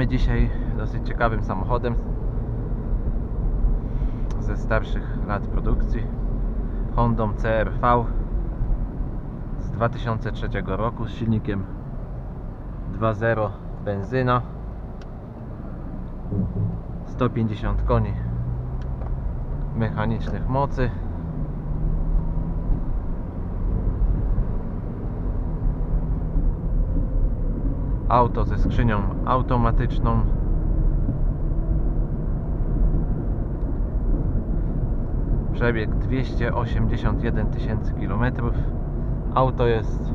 Jedziemy dzisiaj dosyć ciekawym samochodem ze starszych lat produkcji. Hondą CRV z 2003 roku z silnikiem 2.0 benzyna. 150 koni mechanicznych mocy auto ze skrzynią automatyczną. Przebieg 281 tysięcy kilometrów. Auto jest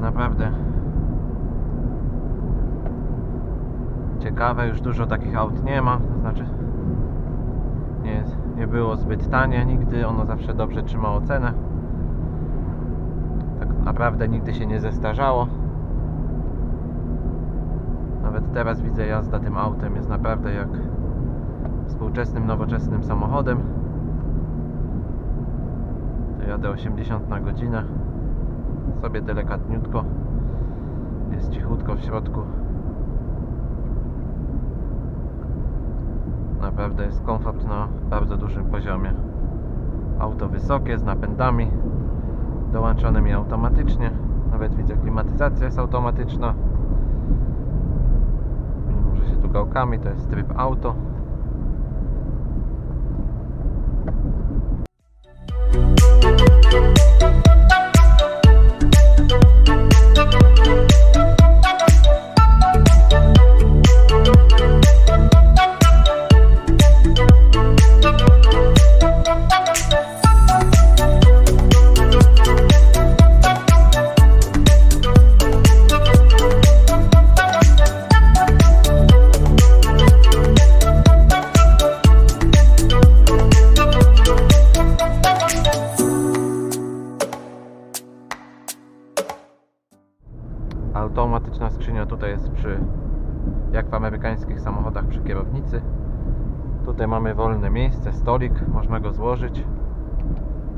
naprawdę ciekawe. Już dużo takich aut nie ma to znaczy nie, nie było zbyt tanie nigdy. Ono zawsze dobrze trzymało cenę. Tak naprawdę nigdy się nie zestarzało nawet teraz widzę jazda tym autem jest naprawdę jak współczesnym, nowoczesnym samochodem. Jadę 80 na godzinę. Sobie delikatniutko. Jest cichutko w środku. Naprawdę jest komfort na bardzo dużym poziomie. Auto wysokie, z napędami. Dołączonymi automatycznie. Nawet widzę klimatyzacja jest automatyczna mimo że się tu gałkami, to jest tryb auto. Automatyczna skrzynia tutaj jest przy, jak w amerykańskich samochodach, przy kierownicy. Tutaj mamy wolne miejsce, stolik, można go złożyć.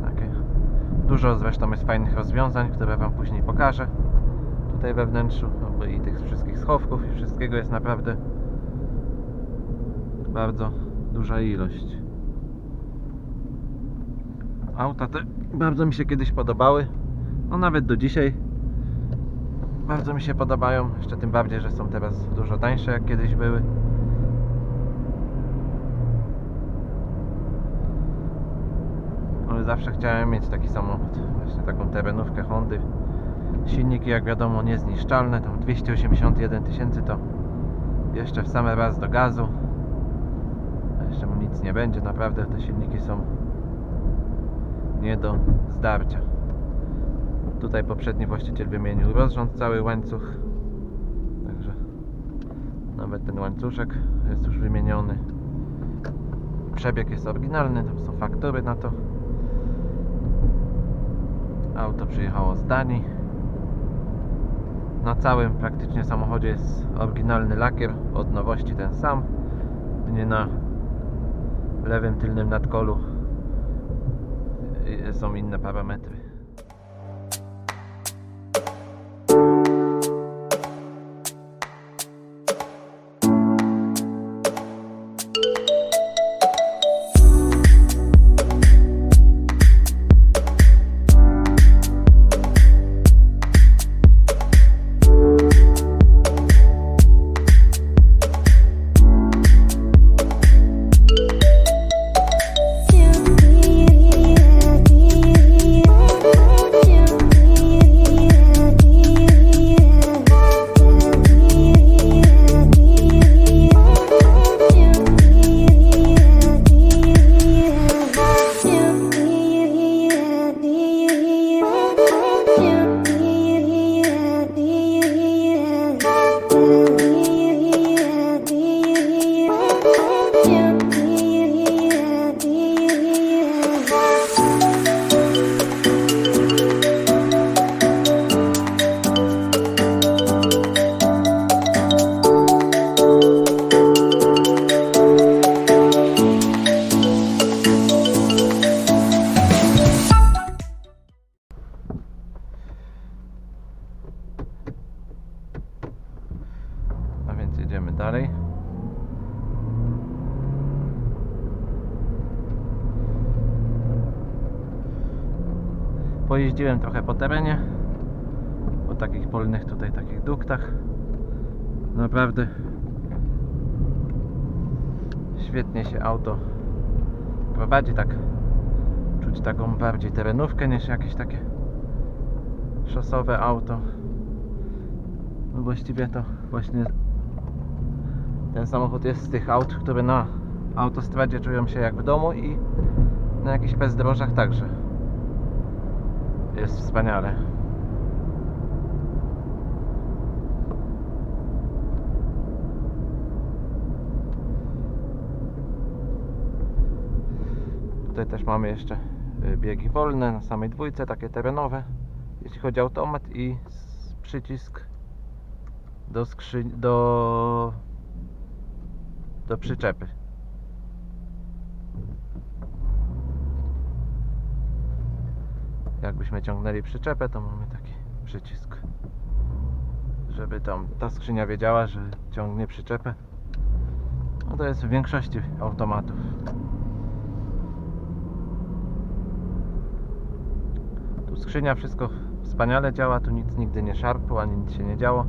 Takie. Dużo zresztą jest fajnych rozwiązań, które Wam później pokażę. Tutaj we wnętrzu, no i tych wszystkich schowków i wszystkiego jest naprawdę bardzo duża ilość. Auta te bardzo mi się kiedyś podobały. No nawet do dzisiaj bardzo mi się podobają, jeszcze tym bardziej, że są teraz dużo tańsze jak kiedyś były. Ale zawsze chciałem mieć taki samochód, właśnie taką terenówkę Hondy. Silniki jak wiadomo niezniszczalne, tam 281 tysięcy to jeszcze w same raz do gazu. Jeszcze mu nic nie będzie, naprawdę te silniki są nie do zdarcia. Tutaj poprzedni właściciel wymienił rozrząd, cały łańcuch. Także nawet ten łańcuszek jest już wymieniony. Przebieg jest oryginalny, tam są faktury na to. Auto przyjechało z Danii. Na całym praktycznie samochodzie jest oryginalny lakier, od nowości ten sam. Nie na lewym tylnym nadkolu y, są inne parametry. Auto prowadzi, tak czuć taką bardziej terenówkę niż jakieś takie szosowe auto. No właściwie to właśnie ten samochód jest z tych aut, które na autostradzie czują się jak w domu i na jakichś bezdrożach także. Jest wspaniale. Tutaj też mamy jeszcze y, biegi wolne na samej dwójce, takie terenowe, jeśli chodzi o automat i przycisk do skrzyni, do do przyczepy. Jakbyśmy ciągnęli przyczepę, to mamy taki przycisk, żeby tam ta skrzynia wiedziała, że ciągnie przyczepę. No to jest w większości automatów. Skrzynia wszystko wspaniale działa, tu nic nigdy nie szarpło, ani nic się nie działo.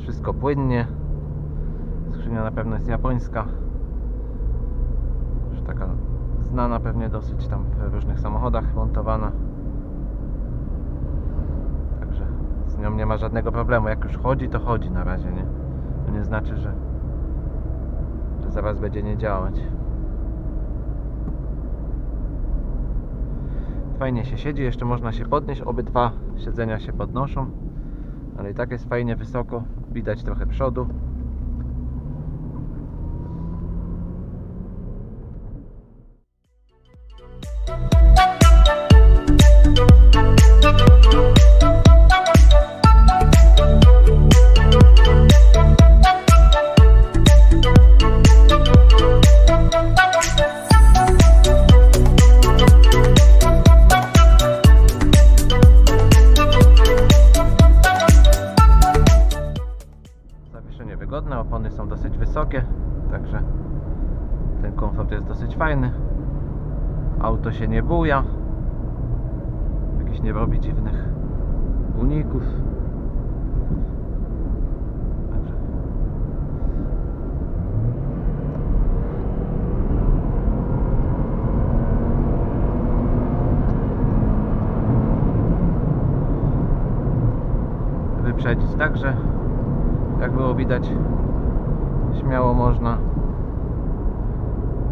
Wszystko płynnie. Skrzynia na pewno jest japońska. Już taka znana pewnie dosyć tam w różnych samochodach montowana. Także z nią nie ma żadnego problemu. Jak już chodzi, to chodzi na razie, nie? To nie znaczy, że, że zaraz będzie nie działać. Fajnie się siedzi, jeszcze można się podnieść. Obydwa siedzenia się podnoszą, ale i tak jest fajnie wysoko. Widać trochę przodu. Auto się nie buja, jakiś nie robi dziwnych uników. Wyprzedzić także. Jak było widać śmiało można.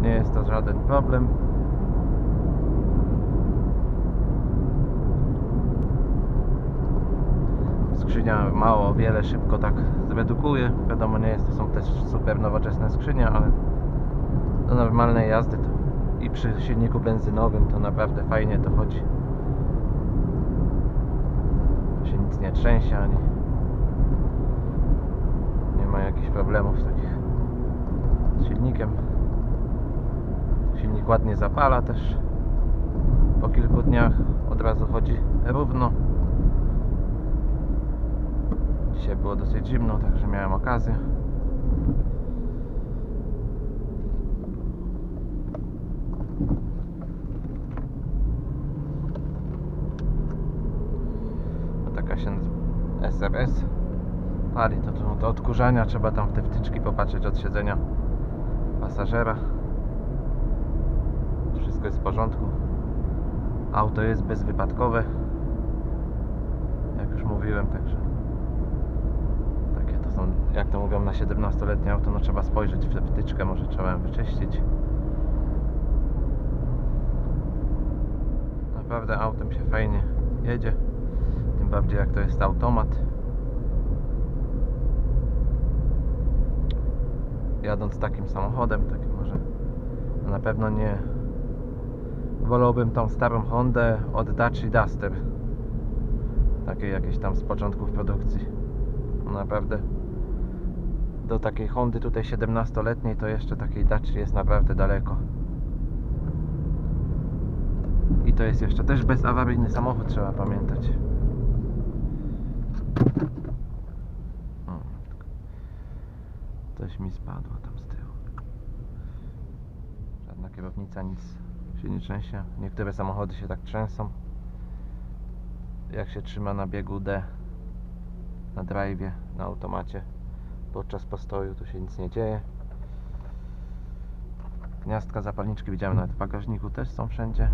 Nie jest to żaden problem skrzynia mało wiele szybko tak zredukuje wiadomo nie jest to są też super nowoczesne skrzynie ale do normalnej jazdy to i przy silniku benzynowym to naprawdę fajnie to chodzi to się nic nie trzęsie ani nie ma jakichś problemów takich z silnikiem. Silnik ładnie zapala też. Po kilku dniach od razu chodzi równo. Dzisiaj było dosyć zimno, także miałem okazję. To taka się SRS pali to, to do odkurzania trzeba tam w te wtyczki popatrzeć od siedzenia pasażera. Wszystko jest w porządku. Auto jest bezwypadkowe jak już mówiłem także jak to mówią na 17-letnie auto no trzeba spojrzeć w tę wtyczkę może trzeba ją wyczyścić. Naprawdę autem się fajnie jedzie. Tym bardziej jak to jest automat. Jadąc takim samochodem, takim może na pewno nie wolałbym tą starą Hondę od Dacia Duster. Takiej jakiejś tam z początków produkcji. Naprawdę do takiej Hondy tutaj 17-letniej to jeszcze takiej Dacia jest naprawdę daleko i to jest jeszcze też bezawaryjny samochód trzeba pamiętać Coś mi spadło tam z tyłu. Żadna kierownica, nic się nie trzęsie. Niektóre samochody się tak trzęsą. jak się trzyma na biegu D na drive'ie, na automacie podczas postoju, tu się nic nie dzieje. Gniazdka zapalniczki widziałem nawet w bagażniku też są wszędzie.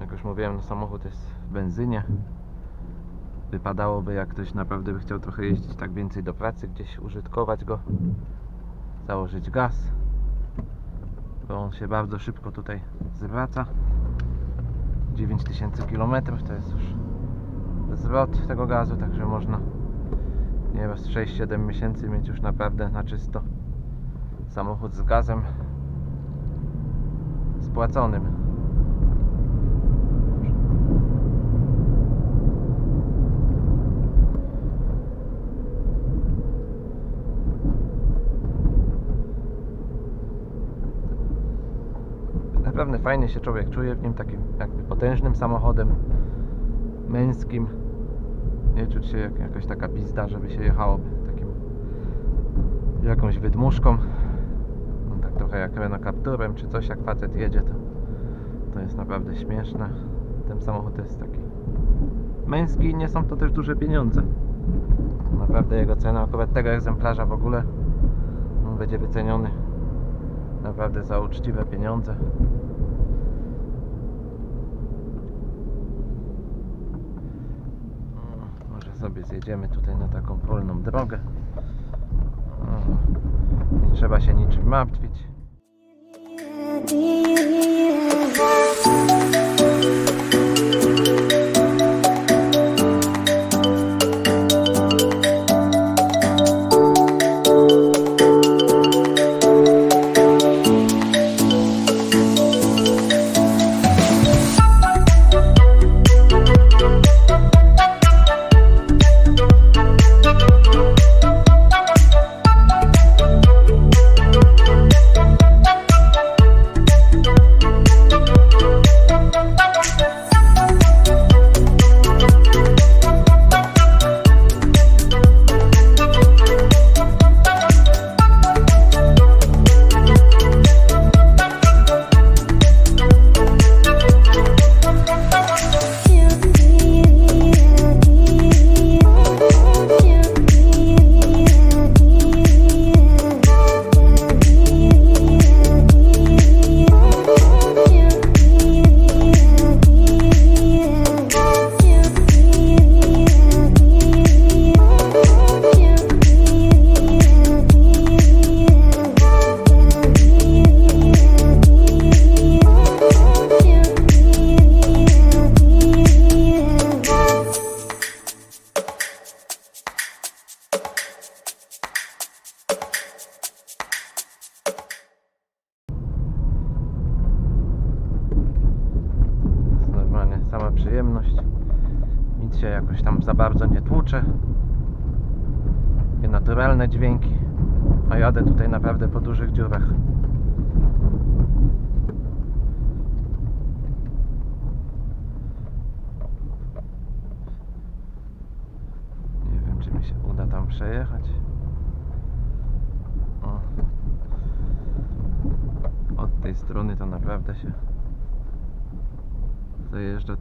Jak już mówiłem, no samochód jest w benzynie. Wypadałoby, jak ktoś naprawdę by chciał trochę jeździć tak więcej do pracy, gdzieś użytkować go, założyć gaz, bo on się bardzo szybko tutaj zwraca. 9000 km to jest już zwrot tego gazu, także można nie wiem, z 6-7 miesięcy mieć już naprawdę na czysto samochód z gazem spłaconym. Naprawdę fajnie się człowiek czuje w nim takim jakby potężnym samochodem męskim. Nie czuć się jak jakaś taka pizda, żeby się jechało takim jakąś wydmuszką. No, tak trochę jak Renault czy coś, jak facet jedzie, to, to jest naprawdę śmieszne. Ten samochód jest taki męski i nie są to też duże pieniądze. Naprawdę jego cena akurat tego egzemplarza w ogóle będzie wyceniony naprawdę za uczciwe pieniądze. No, Może sobie zjedziemy tutaj na taką polną drogę. Nie trzeba się niczym martwić.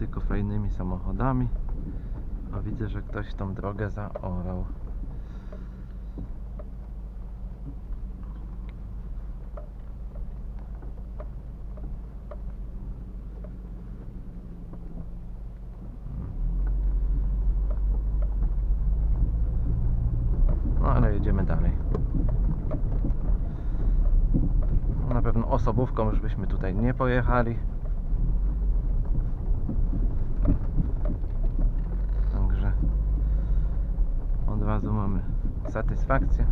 Tylko fajnymi samochodami. A widzę, że ktoś tą drogę zaorał. No jedziemy dalej. Na pewno osobówką już byśmy tutaj nie pojechali. Także od razu mamy satysfakcję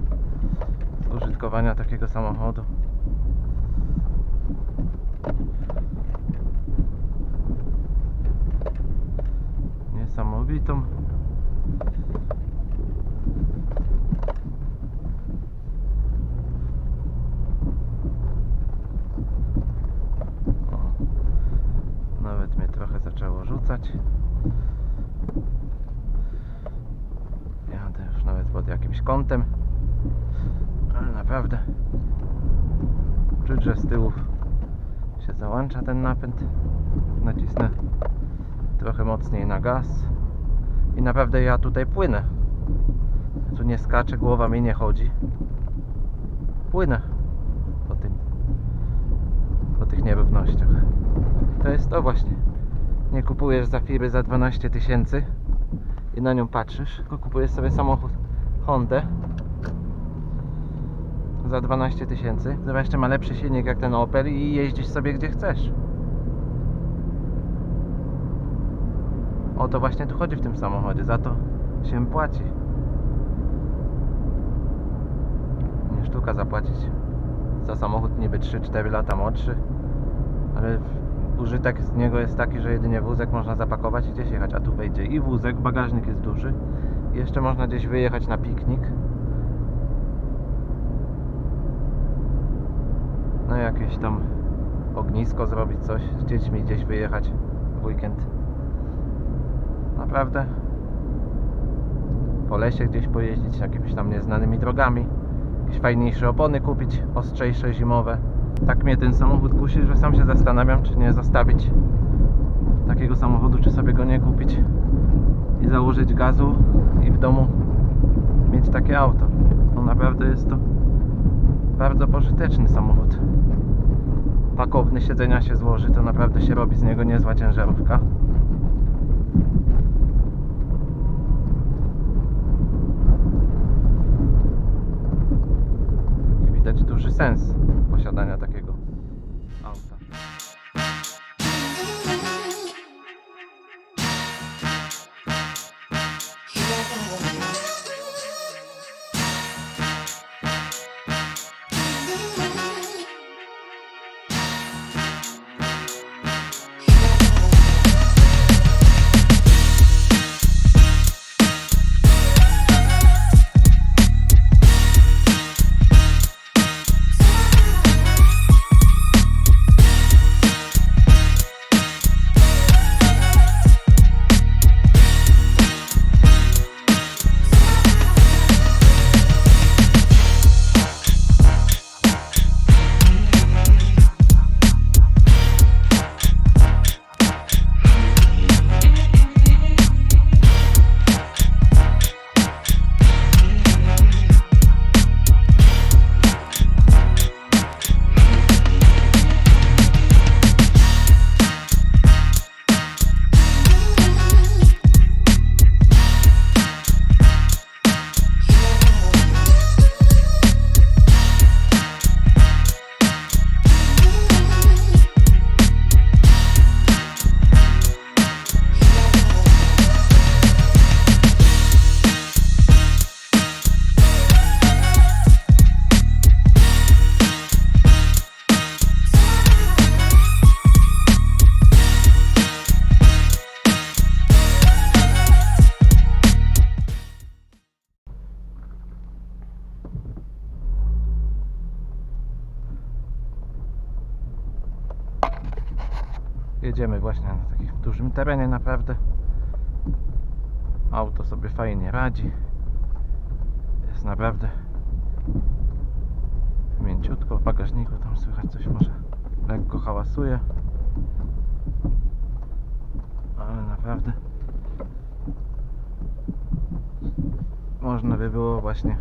z użytkowania takiego samochodu. Niesamowitą. O, nawet mnie trochę zaczęło rzucać. Jadę już nawet pod jakimś kątem. Ale na naprawdę. Czuć, że z tyłu się załącza ten napęd. Nacisnę trochę mocniej na gaz. I naprawdę ja tutaj płynę. Tu nie skaczę, głowa mi nie chodzi. Płynę po tym. Po tych nierównościach. To jest to właśnie. Nie kupujesz za firy za 12 tysięcy i na nią patrzysz, tylko kupujesz sobie samochód Hondę za 12 tysięcy, która jeszcze ma lepszy silnik jak ten Opel i jeździsz sobie gdzie chcesz. O to właśnie tu chodzi w tym samochodzie, za to się płaci. Nie sztuka zapłacić za samochód niby 3-4 lata młodszy, ale użytek z niego jest taki, że jedynie wózek można zapakować i gdzieś jechać, a tu wejdzie i wózek, bagażnik jest duży, jeszcze można gdzieś wyjechać na piknik. No jakieś tam ognisko zrobić coś, z dziećmi gdzieś wyjechać w weekend. Naprawdę po lesie gdzieś pojeździć jakimiś tam nieznanymi drogami. Jakieś fajniejsze opony kupić, ostrzejsze zimowe. Tak mnie ten samochód kusi, że sam się zastanawiam, czy nie zostawić takiego samochodu, czy sobie go nie kupić i założyć gazu i w domu mieć takie auto. No naprawdę jest to bardzo pożyteczny samochód. Pakowny siedzenia się złoży, to naprawdę się robi z niego niezła ciężarówka. I widać duży sens posiadania takiego terenie naprawdę. Auto sobie fajnie radzi. Jest naprawdę mięciutko. W bagażniku tam słychać coś może lekko hałasuje. Ale naprawdę można by było właśnie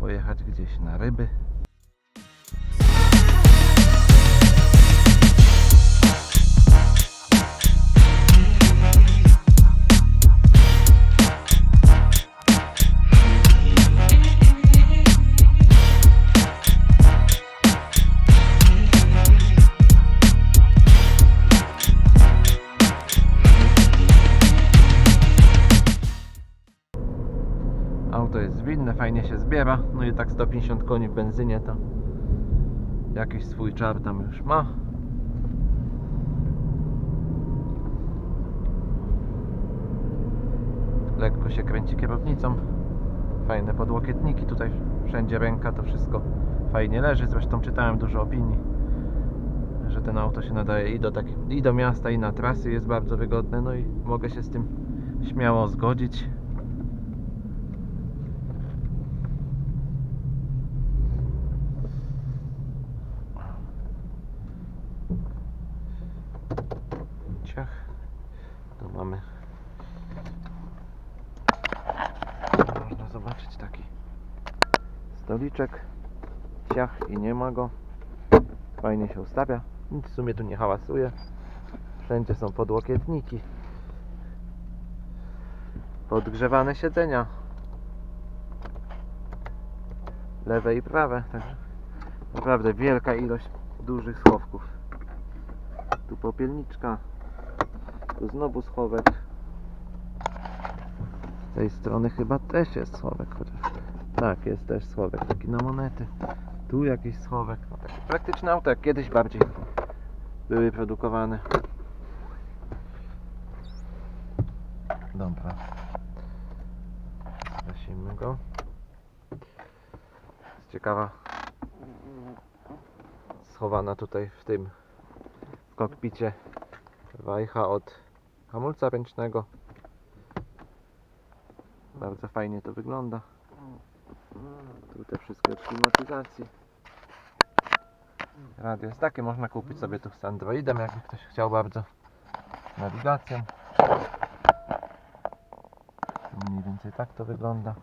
pojechać gdzieś na ryby. Fajnie się zbiera. No i tak 150 koni w benzynie to jakiś swój czar tam już ma. Lekko się kręci kierownicą. Fajne podłokietniki tutaj, wszędzie ręka, to wszystko fajnie leży. Zresztą czytałem dużo opinii, że ten auto się nadaje i do, tak, i do miasta, i na trasy, jest bardzo wygodne. No i mogę się z tym śmiało zgodzić. Stoliczek. Ciach i nie ma go. Fajnie się ustawia. Nic w sumie tu nie hałasuje. Wszędzie są podłokietniki. Podgrzewane siedzenia. Lewe i prawe. Także naprawdę wielka ilość dużych schowków. Tu popielniczka. Tu znowu schowek. Z tej strony chyba też jest schowek. Chociaż... Tak, jest też schowek. Taki na monety. Tu jakiś schowek. No, takie praktyczne auto, jak kiedyś bardziej były produkowane. Dobra. Gasimy go. Jest ciekawa. Schowana tutaj w tym w kokpicie wajcha od hamulca ręcznego. Bardzo fajnie to wygląda. Tu te wszystkie od klimatyzacji. Radio jest takie, można kupić sobie tu z Androidem, jakby ktoś chciał bardzo. Nawigacją. Mniej więcej tak to wygląda.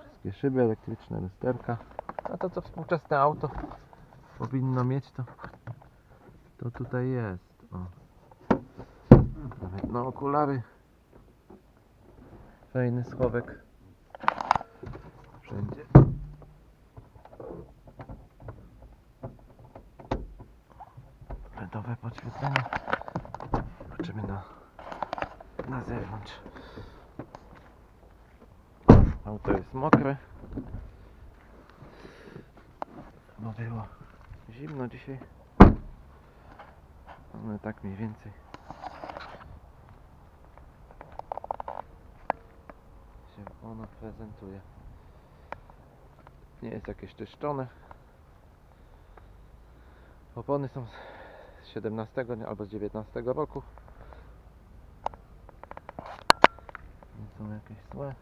Wszystkie szyby elektryczne, lusterka. A to co współczesne auto powinno mieć to to tutaj jest. O. Nawet na okulary. Fajny schowek. Wszędzie. Podświetlenie. Zobaczymy na, na zewnątrz. Auto jest mokre. Bo było zimno dzisiaj. No tak mniej więcej. Się ono prezentuje. Nie jest jakieś czyszczone. Opony są z 17 nie, albo z 19 roku. Nie są jakieś złe.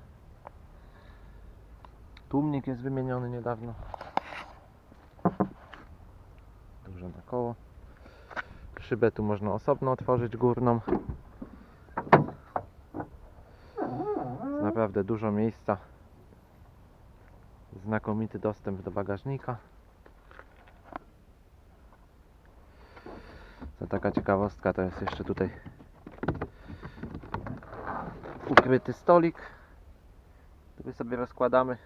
Tłumnik jest wymieniony niedawno. Dużo na koło. Szybę tu można osobno otworzyć górną. Jest naprawdę dużo miejsca. Znakomity dostęp do bagażnika. To taka ciekawostka to jest jeszcze tutaj ukryty stolik, który sobie rozkładamy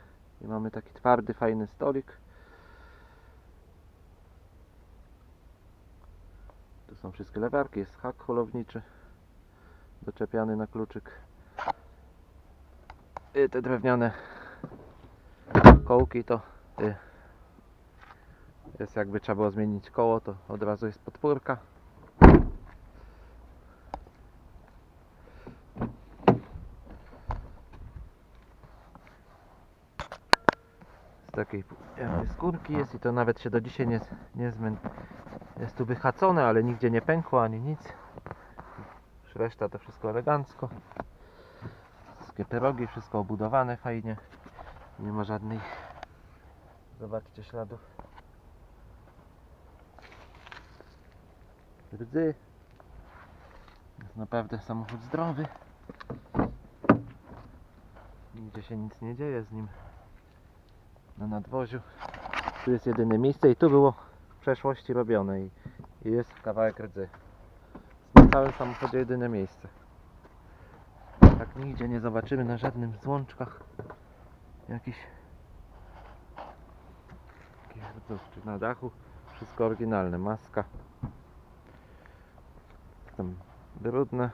i mamy taki twardy, fajny stolik. Tu są wszystkie lewarki, jest hak holowniczy doczepiany na kluczyk. I te drewniane kołki to y, jest jakby trzeba było zmienić koło, to od razu jest podpórka. Z takiej jakby skórki jest i to nawet się do dzisiaj nie, nie zmę... Jest tu wychacone, ale nigdzie nie pękło ani nic. Już Reszta to wszystko elegancko. Wszystkie pyrogi, wszystko obudowane fajnie. Nie ma żadnych, zobaczcie, śladów. Rdzy. Jest naprawdę samochód zdrowy. Nigdzie się nic nie dzieje z nim. Na nadwoziu. Tu jest jedyne miejsce i tu było w przeszłości robione i, i jest kawałek rdzy. Na całym samochodzie jedyne miejsce. Tak nigdzie nie zobaczymy na żadnym złączkach jakiś czy na dachu wszystko oryginalne, maska tam brudne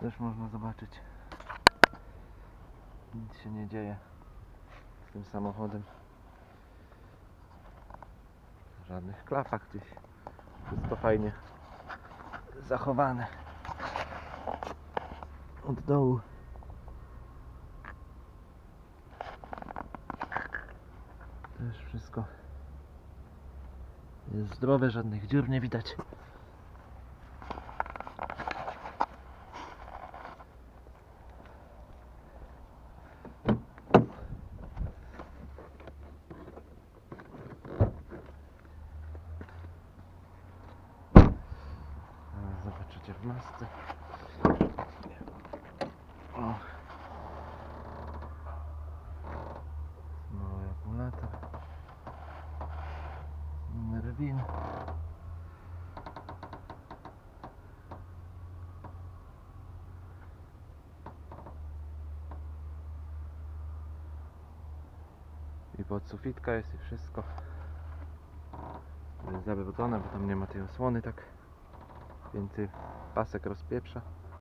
też można zobaczyć nic się nie dzieje z tym samochodem. Żadnych klapach gdzieś. Wszystko fajnie zachowane. Od dołu. Też wszystko jest zdrowe, żadnych dziur nie widać Podsufitka jest i wszystko. Zabrudzone, bo tam nie ma tej osłony tak. Więcej pasek rozpieprza.